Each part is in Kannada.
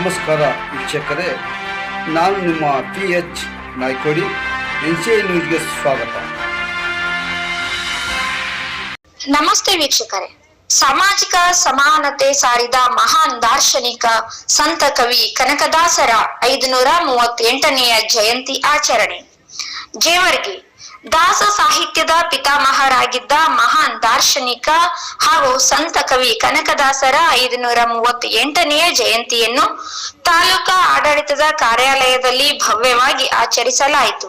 ನಮಸ್ಕಾರ ವೀಕ್ಷಕರೇ, ನಾನು ನಿಮ್ಮ P H Naikodi N C I ನ್ಯೂಸ್ಗೆ ಸ್ವಾಗತ. ನಮಸ್ತೆ ವೀಕ್ಷಕರೇ. ಸಾಮಾಜಿಕ ಸಮಾನತೆ ಸಾರಿದ ಮಹಾನ್ ದಾರ್ಶನಿಕ ಸಂತ ಕವಿ ಕನಕದಾಸರ ಐದುನೂರ ಮೂವತ್ತೆಂಟನೆಯ ಜಯಂತಿ ಆಚರಣೆ. ಜೇವರ್ಗಿ ದಾಸ ಸಾಹಿತ್ಯದ ಪಿತಾಮಹರಾಗಿದ್ದ ಮಹಾನ್ ದಾರ್ಶನಿಕ ಹಾಗೂ ಸಂತ ಕವಿ ಕನಕದಾಸರ ಐದುನೂರ ಮೂವತ್ತೆಂಟನೆಯ ಜಯಂತಿಯನ್ನು ತಾಲೂಕಾ ಆಡಳಿತದ ಕಾರ್ಯಾಲಯದಲ್ಲಿ ಭವ್ಯವಾಗಿ ಆಚರಿಸಲಾಯಿತು.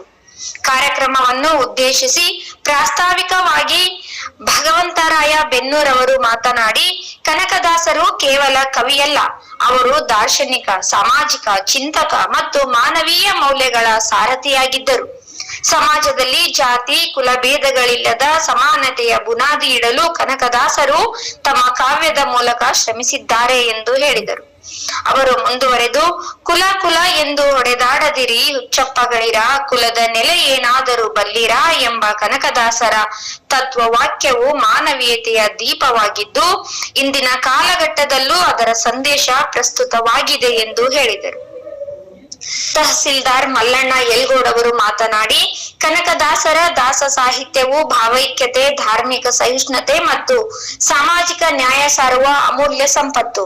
ಕಾರ್ಯಕ್ರಮವನ್ನು ಉದ್ದೇಶಿಸಿ ಪ್ರಾಸ್ತಾವಿಕವಾಗಿ ಭಗವಂತರಾಯ ಬೆನ್ನೂರವರು ಮಾತನಾಡಿ, ಕನಕದಾಸರು ಕೇವಲ ಕವಿಯಲ್ಲ, ಅವರು ದಾರ್ಶನಿಕ, ಸಾಮಾಜಿಕ, ಚಿಂತಕ ಮತ್ತು ಮಾನವೀಯ ಮೌಲ್ಯಗಳ ಸಾರಥಿಯಾಗಿದ್ದರು. ಸಮಾಜದಲ್ಲಿ ಜಾತಿ ಕುಲ ಭೇದಗಳಿಲ್ಲದ ಸಮಾನತೆಯ ಬುನಾದಿ ಇಡಲು ಕನಕದಾಸರು ತಮ್ಮ ಕಾವ್ಯದ ಮೂಲಕ ಶ್ರಮಿಸಿದ್ದಾರೆ ಎಂದು ಹೇಳಿದರು. ಅವರು ಮುಂದುವರೆದು, ಕುಲ ಕುಲ ಎಂದು ಹೊಡೆದಾಡದಿರಿ ಹುಚ್ಚಪ್ಪಗಳಿರ ಕುಲದ ನೆಲೆ ಏನಾದರೂ ಬಲ್ಲಿರಾ ಎಂಬ ಕನಕದಾಸರ ತತ್ವವಾಕ್ಯವು ಮಾನವೀಯತೆಯ ದೀಪವಾಗಿದ್ದು, ಇಂದಿನ ಕಾಲಘಟ್ಟದಲ್ಲೂ ಅದರ ಸಂದೇಶ ಪ್ರಸ್ತುತವಾಗಿದೆ ಎಂದು ಹೇಳಿದರು. ತಹಸೀಲ್ದಾರ್ ಮಲ್ಲಣ್ಣ ಯಲ್ಗೋಡವರು ಮಾತನಾಡಿ, ಕನಕದಾಸರ ದಾಸ ಸಾಹಿತ್ಯವು ಭಾವೈಕ್ಯತೆ, ಧಾರ್ಮಿಕ ಸಹಿಷ್ಣುತೆ ಮತ್ತು ಸಾಮಾಜಿಕ ನ್ಯಾಯ ಸಾರುವ ಅಮೂಲ್ಯ ಸಂಪತ್ತು.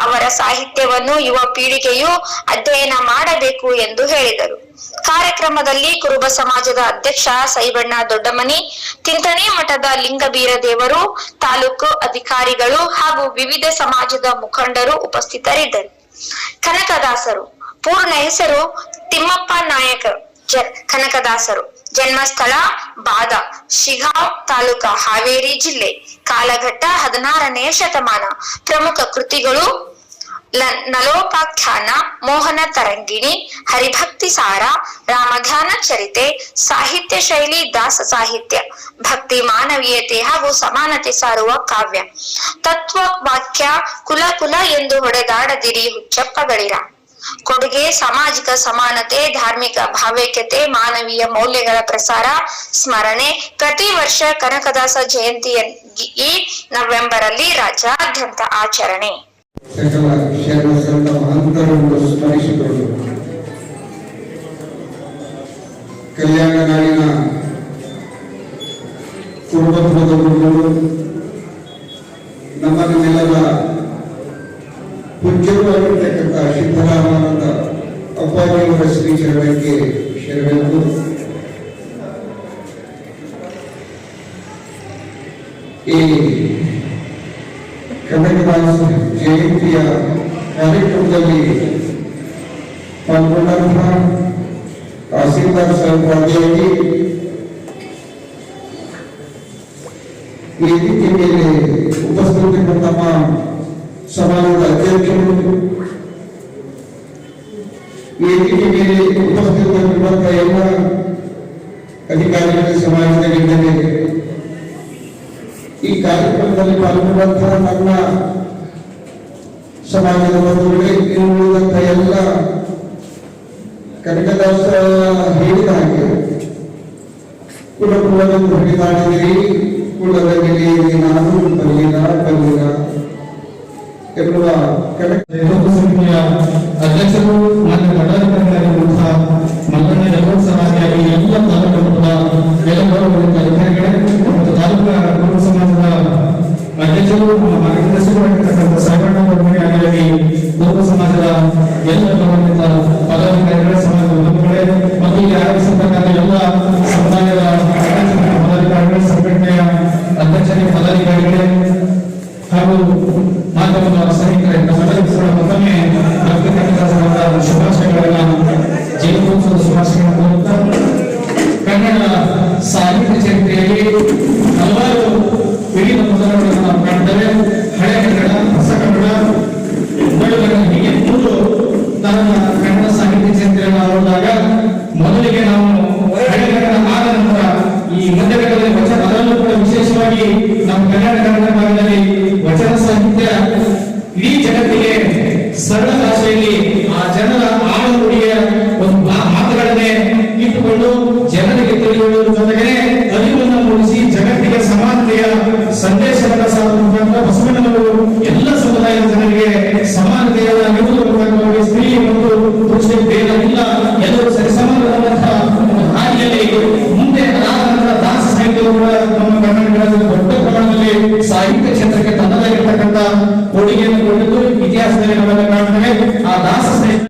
ಅವರ ಸಾಹಿತ್ಯವನ್ನು ಯುವ ಪೀಳಿಗೆಯು ಅಧ್ಯಯನ ಮಾಡಬೇಕು ಎಂದು ಹೇಳಿದರು. ಕಾರ್ಯಕ್ರಮದಲ್ಲಿ ಕುರುಬ ಸಮಾಜದ ಅಧ್ಯಕ್ಷ ಸೈಬಣ್ಣ ದೊಡ್ಡಮನಿ ತಿಂತಣಿ ಮಠದ ಲಿಂಗಬೀರ ದೇವರು, ತಾಲೂಕು ಅಧಿಕಾರಿಗಳು ಹಾಗೂ ವಿವಿಧ ಸಮಾಜದ ಮುಖಂಡರು ಉಪಸ್ಥಿತರಿದ್ದರು. ಕನಕದಾಸರು ಪೂರ್ಣ ಹೆಸರು ತಿಮ್ಮಪ್ಪ ನಾಯಕ, ಜ ಕನಕದಾಸರು. ಜನ್ಮಸ್ಥಳ ಬಾದ ಶಿಗಾವ್ ತಾಲೂಕಾ ಹಾವೇರಿ ಜಿಲ್ಲೆ. ಕಾಲಘಟ್ಟ ಹದಿನಾರನೆಯ ಶತಮಾನ. ಪ್ರಮುಖ ಕೃತಿಗಳು ನಲೋಪಾಖ್ಯಾನ, ಮೋಹನ ತರಂಗಿಣಿ, ಹರಿಭಕ್ತಿ ಸಾರ, ರಾಮಧ್ಯಾನ ಚರಿತೆ, ಸಾಹಿತ್ಯ ಶೈಲಿ ದಾಸ ಸಾಹಿತ್ಯ, ಭಕ್ತಿ ಮಾನವೀಯತೆ ಹಾಗೂ ಸಮಾನತೆ ಸಾರುವ ಕಾವ್ಯ. ತತ್ವ ವಾಕ್ಯ ಕುಲ ಕುಲ ಎಂದು ಹೊಡೆದಾಡದಿರಿ ಹುಚ್ಚಪ್ಪಗಳಿರ ಕೊಡುಗೆ, ಸಾಮಾಜಿಕ ಸಮಾನತೆ, ಧಾರ್ಮಿಕ ಭಾವೈಕ್ಯತೆ, ಮಾನವೀಯ ಮೌಲ್ಯಗಳ ಪ್ರಸಾರ, ಸ್ಮರಣೆ. ಪ್ರತಿ ವರ್ಷ ಕನಕದಾಸ ಜಯಂತಿಯ ಈ ನವೆಂಬರ್ ಅಲ್ಲಿ ರಾಜ್ಯಾದ್ಯಂತ ಆಚರಣೆ ಕಲ್ಯಾಣ ನಮ್ಮ ಈ ಕನಕದಾಸ ಜಯಂತಿಯ ಕಾರ್ಯಕ್ರಮದಲ್ಲಿ ಪಾಲ್ಗೊಂಡಂತಹ ತಹಸೀಲ್ದಾರ್ ಸಾಹೇಬ್ ಭಾಗಿಯಾಗಿ ವೇದಿಕೆ ಮೇಲೆ ಉಪಸ್ಥಿತರಿದ್ದ ನಮ್ಮ ಸಮಾಜದ ಅಧ್ಯಕ್ಷರು ವೇದಿಕೆ ಮೇಲೆ ಉಪಸ್ಥಿತರಿರುವಂತಹ ಎಲ್ಲ ಅಧಿಕಾರಿಗಳ ಸಮಾಜದ ಗಣ್ಯರೇ ಈ ಕಾರ್ಯಕ್ರಮದಲ್ಲಿ ಪಾಲ್ಗೊಂಡಂತಹ ನನ್ನ ಸಮಾಜದ ಬಂಧುಗಳೇ ಉಳಿದಂತಹ ಎಲ್ಲ ಕನಕದಾಸ ಹೇಳಿದ ಹಾಗೆ. ಕುಲ ಕುಲವನ್ನು ಹೊಡೆದಾಡಿದಿರಿ ಕುಲದ ನೆಲೆಯಲ್ಲಿ ನಾನು ಬಲ್ಲಿನ ಬಲ್ಲಿನ ಎನ್ನುವ ಕನಕ ಅಧ್ಯಕ್ಷರು, ಮಾನ್ಯ ಮತ್ತೊಮ್ಮೆ ಶುಭಾಶಯಗಳನ್ನ ಜಯಂತ್ಯೋತ್ಸವದ ಶುಭಾಶಯಗಳನ್ನು ಕೋರುತ್ತಾ ಕನ್ನಡ ಸಾಹಿತ್ಯ ಚರಿತ್ರೆಯಲ್ಲಿ ಹಲವಾರು ವಿವಿಧ ಪದಗಳನ್ನು ನಾವು ಹಳೆ ಕನ್ನಡ ಹೊಸ ಕನ್ನಡ ನಡುಗನ್ನಡ ಹೀಗೆ ತರಹ ಕನ್ನಡ ಸಾಹಿತ್ಯ ಚರಿತ್ರೆಯನ್ನು ಮೊದಲಿಗೆ ನಾವು ಹಳೆ ಕನ್ನಡ ಆದ ನಂತರ ಈ ಮಧ್ಯಕಾಲದಲ್ಲಿ ಅದರಲ್ಲೂ ಕೂಡ ವಿಶೇಷವಾಗಿ ಸಂದೇಶವನ್ನು ಸಾರುವ ಬಸವಣ್ಣನವರು ಎಲ್ಲ ಸಮುದಾಯದ ಜನರಿಗೆ ಸಮಾನತೆಯ ಮುಖಾಂತರವಾಗಿ ಸ್ತ್ರೀ ಮತ್ತು ಪುರುಷ ಭೇದ ಇಲ್ಲ. ಎಲ್ಲರೂ ಸರಿಸಮಾನವಾದಂತಹ ಹಾದಿಯಲ್ಲಿ ಮುಂದೆ ಆದಂತಹ ದಾಸ ಸಾಹಿತ್ಯವು ಕೂಡ ನಮ್ಮ ಕರ್ನಾಟಕದಲ್ಲಿ ದೊಡ್ಡ ಪ್ರಮಾಣದಲ್ಲಿ ಸಾಹಿತ್ಯ ಕ್ಷೇತ್ರಕ್ಕೆ ತನ್ನದಾಗಿರ್ತಕ್ಕಂಥ ಕೊಡುಗೆಯನ್ನು ಕೊಟ್ಟಿದ್ದು ಇತಿಹಾಸದಲ್ಲಿ ನಾವೆಲ್ಲ ಕಾಣ್ತೇವೆ. ಆ ದಾಸ ಸಾಹಿತ್ಯ